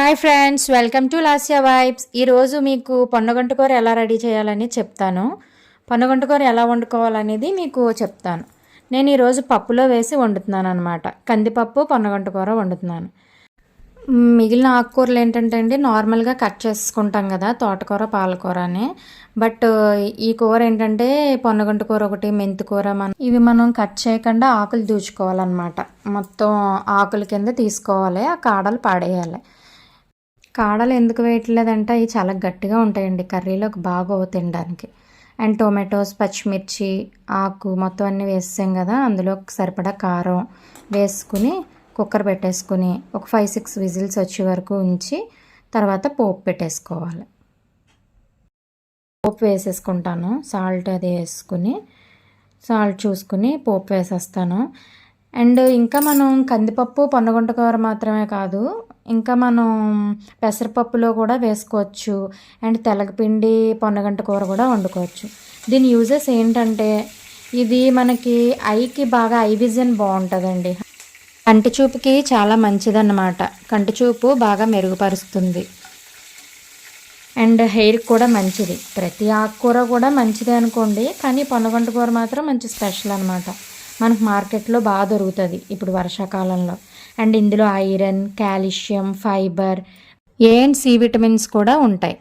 Hi friends welcome to Lasya vibes. ఈరోజు మీకు పొన్నగంట కూర ఎలా రెడీ చేయాలని చెప్తాను. పొన్నగంట కూర ఎలా వండుకోవాలనేది మీకు చెప్తాను. నేను ఈరోజు పప్పులో వేసి వండుతున్నాను అనమాట కందిపప్పు పొన్నగంటు కూర వండుతున్నాను. మిగిలిన ఆకుకూరలు ఏంటంటే అండి నార్మల్గా కట్ చేసుకుంటాం కదా తోటకూర పాలకూర అని బట్ ఈ కూర ఏంటంటే పొన్నగంట కూర ఒకటి మెంతి కూర మనం ఇవి మనం కట్ చేయకుండా ఆకులు దూచుకోవాలన్నమాట. మొత్తం ఆకుల కింద తీసుకోవాలి ఆ కాడలు పాడేయాలి. కాడలు ఎందుకు వేయట్లేదంటే అవి చాలా గట్టిగా ఉంటాయండి. కర్రీలోకి బాగా తినడానికి. అండ్ టొమాటోస్ పచ్చిమిర్చి ఆకు మొత్తం అన్నీ వేసాం కదా అందులో సరిపడా కారం వేసుకుని కుక్కర్ పెట్టేసుకుని ఒక ఫైవ్ సిక్స్ విజిల్స్ వచ్చే వరకు ఉంచి తర్వాత పోపు పెట్టేసుకోవాలి. పోపు వేసేసుకుంటాను. సాల్ట్ అది వేసుకుని సాల్ట్ చూసుకుని పోపు వేసేస్తాను. అండ్ ఇంకా మనం కందిపప్పు పొన్నగుంట కూర మాత్రమే కాదు ఇంకా మనం పెసరపప్పులో కూడా వేసుకోవచ్చు. అండ్ తెల్లగపిండి పొన్నగంట కూర కూడా వండుకోవచ్చు. దీని యూజెస్ ఏంటంటే ఇది మనకి ఐకి బాగా ఐ విజన్ బాగుంటుందండి. కంటి చూపుకి చాలా మంచిదన్నమాట. కంటి చూపు బాగా మెరుగుపరుస్తుంది. అండ్ హెయిర్ కూడా మంచిది. ప్రతి ఆకుకూర కూడా మంచిదే అనుకోండి కానీ పొన్నగంట కూర మాత్రం మంచి స్పెషల్ అనమాట మనకు మార్కెట్లో బాగా దొరుకుతుంది ఇప్పుడు వర్షాకాలంలో. అండ్ ఇందులో iron calcium fibre A and C vitamins కూడా ఉంటాయి.